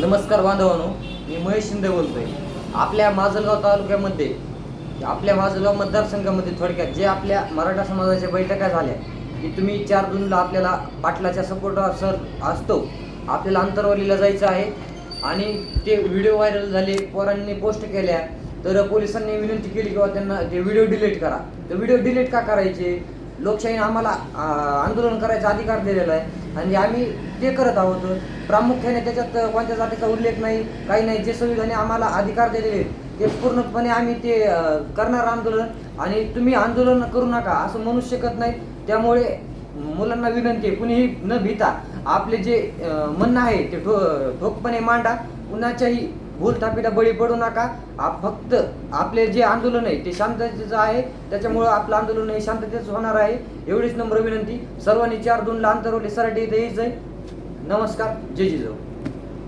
नमस्कार बांधवांनो मी महेश शिंदे बोलतोय. आपल्या माजलगाव तालुक्यामध्ये आपल्या माजलगाव मतदारसंघामध्ये थोडक्यात जे आपल्या मराठा समाजाच्या बैठका झाल्या की तुम्ही चार जूनला आपल्याला पाटलाच्या सपोर्ट सर असतो आपल्याला अंतरवालीला जायचं आहे. आणि ते व्हिडिओ व्हायरल झाले पोरांनी पोस्ट केल्या तर पोलिसांनी विनंती केली किंवा त्यांना ते व्हिडिओ डिलीट करा. तर व्हिडिओ डिलीट का करायचे? लोकशाहीने आम्हाला आंदोलन करायचा अधिकार दिलेला आहे. आणि आम्ही ते करत आहोत. प्रामुख्याने त्याच्यात कोणत्या जातीचा उल्लेख नाही काही नाही. जे संविधाने आम्हाला अधिकार दिलेले आहेत, ते पूर्णपणे आम्ही ते करणार आंदोलन. आणि तुम्ही आंदोलन करू नका असं म्हणू शकत नाही. त्यामुळे मुलांना विनंती आहे कुणीही न भीता आपले जे म्हणणं आहे ते ठो ठोकपणे मांडा. कुणाच्याही भूलथापीला बळी पडू नका. आप फक्त आपले जे आंदोलन आहे ते शांततेचं आहे. त्याच्यामुळं आपलं आंदोलन हे शांततेचं होणार आहे. एवढीच नम्र विनंती. सर्वांनी चार दोनला अंतरवले सराटी इथे यायचं आहे নমস্কার জয় জিজু